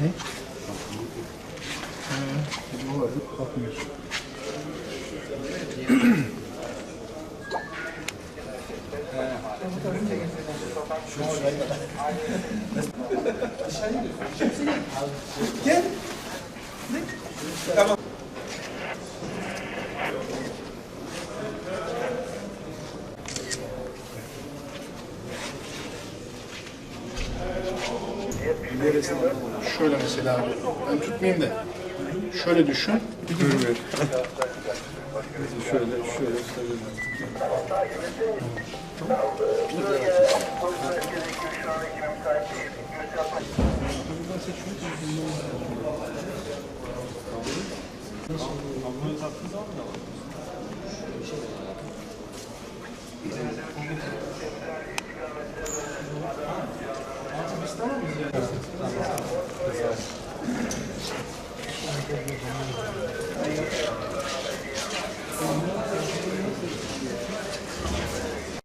Ne? Bu vardı, bakmıyor. Gel. Neresinde? Şöyle mesela abi. Ben tutmayayım da. Şöyle düşün. Şöyle, şöyle. Thank you. istemem mi? Tamam.